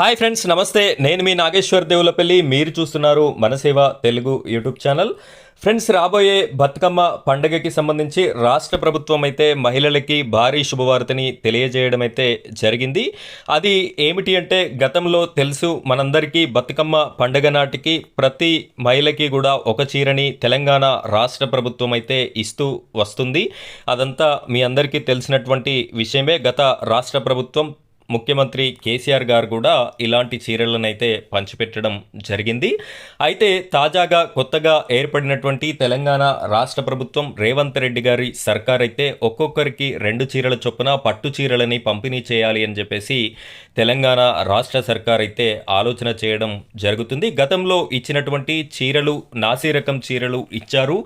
Hi friends నమస్తే. నేను మీ నాగేశ్వర్ దేవులపల్లి మీరు చూస్తున్నారు Manaseva Telugu YouTube channel. Friends రాబోయే బతుకమ్మ పండగకి సంబంధించి రాష్ట్ర ప్రభుత్వం అయితే మహిళలకి భారీ శుభవార్తని తెలియజేయడం అయితే జరిగింది. అది ఏమిటి అంటే గతంలో తెలుసు మనందరికీ బతుకమ్మ పండగ నాటికి ప్రతి మహిళకి కూడా ఒక చీరని తెలంగాణ రాష్ట్ర ప్రభుత్వం అయితే ఇస్తూ వస్తుంది. అదంతా మీ అందరికీ తెలిసినటువంటి విషయమే. గత రాష్ట్ర ప్రభుత్వం ముఖ్యమంత్రి కేసీఆర్ గారు కూడా ఇలాంటి చీరలను అయితే పంచిపెట్టడం జరిగింది. అయితే తాజాగా కొత్తగా ఏర్పడినటువంటి తెలంగాణ రాష్ట్ర ప్రభుత్వం రేవంత్ రెడ్డి గారి సర్కార్ అయితే ఒక్కొక్కరికి రెండు చీరల చొప్పున పట్టు చీరలని పంపిణీ చేయాలి అని చెప్పేసి తెలంగాణ రాష్ట్ర సర్కార్ అయితే ఆలోచన చేయడం జరుగుతుంది. గతంలో ఇచ్చినటువంటి చీరలు నాసి రకం చీరలు ఇచ్చారు.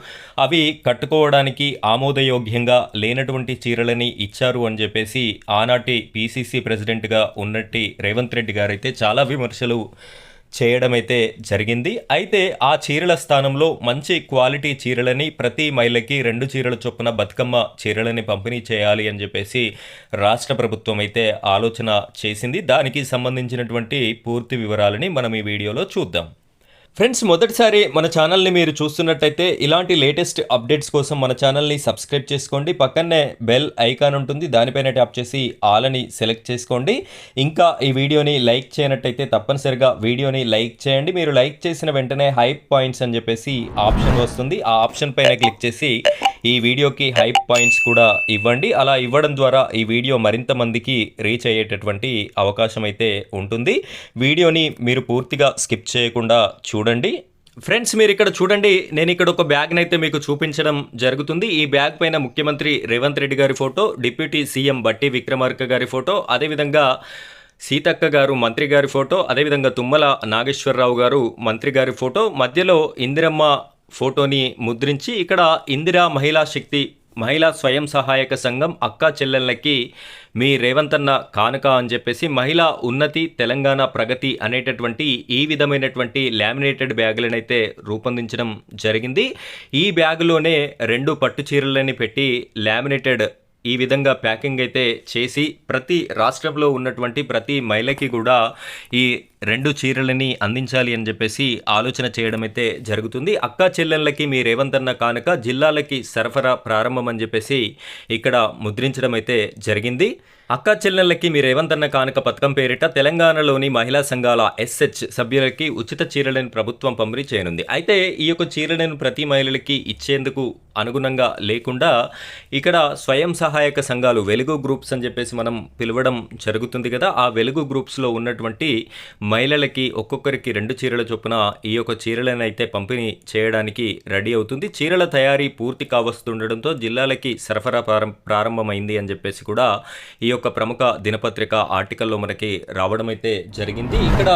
అవి కట్టుకోవడానికి ఆమోదయోగ్యంగా లేనటువంటి చీరలని ఇచ్చారు అని చెప్పేసి ఆనాటి పీసీసీ ప్రెసిడెంట్గా ఉన్నట్టి రేవంత్ రెడ్డి గారు అయితే చాలా విమర్శలు చేయడం అయితే జరిగింది. అయితే ఆ చీరల స్థానంలో మంచి క్వాలిటీ చీరలని ప్రతి మహిళకి రెండు చీరల చొప్పున బతుకమ్మ చీరలని పంపిణీ చేయాలి అని చెప్పేసి రాష్ట్ర ప్రభుత్వం అయితే ఆలోచన చేసింది. దానికి సంబంధించినటువంటి పూర్తి వివరాలని మనం ఈ వీడియోలో చూద్దాం. ఫ్రెండ్స్ మొదటిసారి మన ఛానల్ని మీరు చూస్తున్నట్టయితే ఇలాంటి లేటెస్ట్ అప్డేట్స్ కోసం మన ఛానల్ని సబ్స్క్రైబ్ చేసుకోండి. పక్కనే బెల్ ఐకాన్ ఉంటుంది. దానిపైన ట్యాప్ చేసి ఆల్ సెలెక్ట్ చేసుకోండి. ఇంకా ఈ వీడియోని లైక్ చేయనట్టయితే తప్పనిసరిగా వీడియోని లైక్ చేయండి. మీరు లైక్ చేసిన వెంటనే హైప్ పాయింట్స్ అని చెప్పేసి ఆప్షన్ వస్తుంది. ఆ ఆప్షన్ పైన క్లిక్ చేసి ఈ వీడియోకి హైప్ పాయింట్స్ కూడా ఇవ్వండి. అలా ఇవ్వడం ద్వారా ఈ వీడియో మరింత మందికి రీచ్ అయ్యేటటువంటి అవకాశం అయితే ఉంటుంది. వీడియోని మీరు పూర్తిగా స్కిప్ చేయకుండా చూడండి. ఫ్రెండ్స్ మీరు ఇక్కడ చూడండి. నేను ఇక్కడ ఒక బ్యాగ్ని అయితే మీకు చూపించడం జరుగుతుంది. ఈ బ్యాగ్ పైన ముఖ్యమంత్రి రేవంత్ రెడ్డి గారి ఫోటో డిప్యూటీ సీఎం బట్టి విక్రమార్క గారి ఫోటో అదేవిధంగా సీతక్క గారు మంత్రి గారి ఫోటో అదేవిధంగా తుమ్మల నాగేశ్వరరావు గారు మంత్రి గారి ఫోటో మధ్యలో ఇందిరమ్మ ఫోటోని ముద్రించి ఇక్కడ ఇందిరా మహిళా శక్తి మహిళా స్వయం సహాయక సంఘం అక్కా చెల్లెళ్ళకి మీ రేవంతన్న కానుక అని చెప్పేసి మహిళా ఉన్నతి తెలంగాణ ప్రగతి అనేటటువంటి ఈ విధమైనటువంటి లామినేటెడ్ బ్యాగులనైతే రూపొందించడం జరిగింది. ఈ బ్యాగులోనే రెండు పట్టు చీరలని పెట్టి లామినేటెడ్ ఈ విధంగా ప్యాకింగ్ అయితే చేసి ప్రతి రాష్ట్రంలో ఉన్నటువంటి ప్రతి మహిళకి కూడా ఈ రెండు చీరలని అందించాలి అని చెప్పేసి ఆలోచన చేయడం అయితే జరుగుతుంది. అక్కా చెల్లెళ్ళకి మీ రేవంత్ అన్న కానుక జిల్లాలకి సరఫరా ప్రారంభం అని చెప్పేసి ఇక్కడ ముద్రించడం అయితే జరిగింది. అక్కా చెల్లెళ్ళకి మీ రేవంత్ అన్న కానుక పథకం పేరిట తెలంగాణలోని మహిళా సంఘాల ఎస్హెచ్ సభ్యులకి ఉచిత చీరలను ప్రభుత్వం పంపిణీ చేయనుంది. అయితే ఈ యొక్క చీరలను ప్రతి మహిళలకి ఇచ్చేందుకు అనుగుణంగా లేకుండా ఇక్కడ స్వయం సహాయక సంఘాలు వెలుగు గ్రూప్స్ అని చెప్పేసి మనం పిలవడం జరుగుతుంది కదా. ఆ వెలుగు గ్రూప్స్లో ఉన్నటువంటి మహిళలకి ఒక్కొక్కరికి రెండు చీరల చొప్పున ఈ యొక్క చీరలను అయితే పంపిణీ చేయడానికి రెడీ అవుతుంది. చీరల తయారీ పూర్తి కావస్తుండడంతో జిల్లాలకి సరఫరా ప్రారంభమైంది అని చెప్పేసి కూడా ఈ యొక్క ప్రముఖ దినపత్రిక ఆర్టికల్లో మనకి రావడం అయితే జరిగింది. ఇక్కడ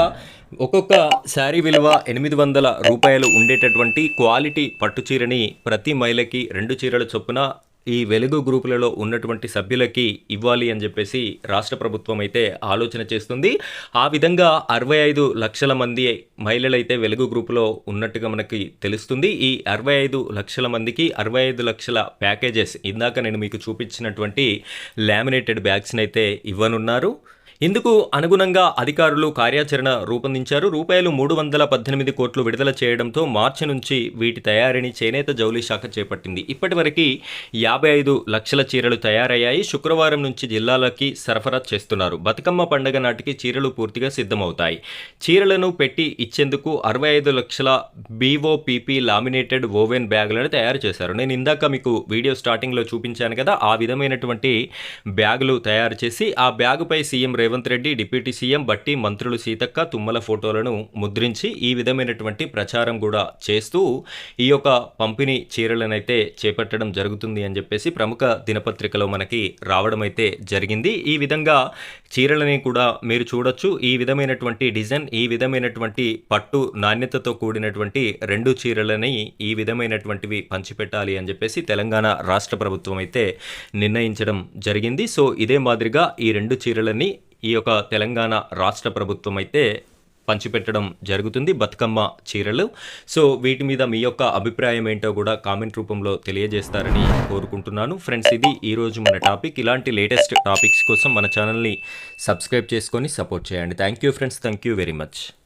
ఒక్కొక్క శారీ విలువ ఎనిమిది వందల రూపాయలు ఉండేటటువంటి క్వాలిటీ పట్టు చీరని ప్రతి మహిళకి రెండు చీరల చొప్పున ఈ వెలుగు గ్రూపులలో ఉన్నటువంటి సభ్యులకి ఇవ్వాలి అని చెప్పేసి రాష్ట్ర ప్రభుత్వం అయితే ఆలోచన చేస్తుంది. ఆ విధంగా అరవై ఐదు లక్షల మంది మహిళలైతే వెలుగు గ్రూపులో ఉన్నట్టుగా మనకి తెలుస్తుంది. ఈ అరవై ఐదు లక్షల మందికి అరవై ఐదు లక్షల ప్యాకేజెస్ ఇందాక నేను మీకు చూపించినటువంటి లామినేటెడ్ బ్యాగ్స్ని అయితే ఇవ్వనున్నారు. ఇందుకు అనుగుణంగా అధికారులు కార్యాచరణ రూపొందించారు. రూపాయలు మూడు వందల పద్దెనిమిది కోట్లు విడుదల చేయడంతో మార్చి నుంచి వీటి తయారీని చేనేత జౌలి శాఖ చేపట్టింది. ఇప్పటివరకు యాభై ఐదు లక్షల చీరలు తయారయ్యాయి. శుక్రవారం నుంచి జిల్లాలకి సరఫరా చేస్తున్నారు. బతుకమ్మ పండగ నాటికి చీరలు పూర్తిగా సిద్ధమవుతాయి. చీరలను పెట్టి ఇచ్చేందుకు అరవై ఐదు లక్షల బీఓపీపీ లామినేటెడ్ ఓవెన్ బ్యాగులను తయారు చేశారు. నేను ఇందాక మీకు వీడియో స్టార్టింగ్లో చూపించాను కదా ఆ విధమైనటువంటి బ్యాగులు తయారు చేసి ఆ బ్యాగుపై CM Revanth Reddy deputy CM Bhatti మంత్రులు సీతక్క తుమ్మల ఫోటోలను ముద్రించి ఈ విధమైనటువంటి ప్రచారం కూడా చేస్తూ ఈ యొక్క పంపిణీ చీరలనైతే చేపట్టడం జరుగుతుంది అని చెప్పేసి ప్రముఖ దినపత్రికలో మనకి రావడం అయితే జరిగింది. ఈ విధంగా చీరలని కూడా మీరు చూడొచ్చు. ఈ విధమైనటువంటి డిజైన్ ఈ విధమైనటువంటి పట్టు నాణ్యతతో కూడినటువంటి రెండు చీరలని ఈ విధమైనటువంటివి పంచిపెట్టాలి అని చెప్పేసి తెలంగాణ రాష్ట్ర ప్రభుత్వం అయితే నిర్ణయించడం జరిగింది. సో ఇదే మాదిరిగా ఈ రెండు చీరలని ఈ యొక్క తెలంగాణ రాష్ట్ర ప్రభుత్వం అయితే పంచిపెట్టడం జరుగుతుంది బతుకమ్మ చీరలు. సో వీటి మీద మీ యొక్క అభిప్రాయం ఏంటో కూడా కామెంట్ రూపంలో తెలియజేస్తారని కోరుకుంటున్నాను. ఫ్రెండ్స్ ఇది ఈరోజు మన టాపిక్. ఇలాంటి లేటెస్ట్ టాపిక్స్ కోసం మన ఛానల్ని సబ్స్క్రైబ్ చేసుకొని సపోర్ట్ చేయండి. Thank you friends. Thank you very much.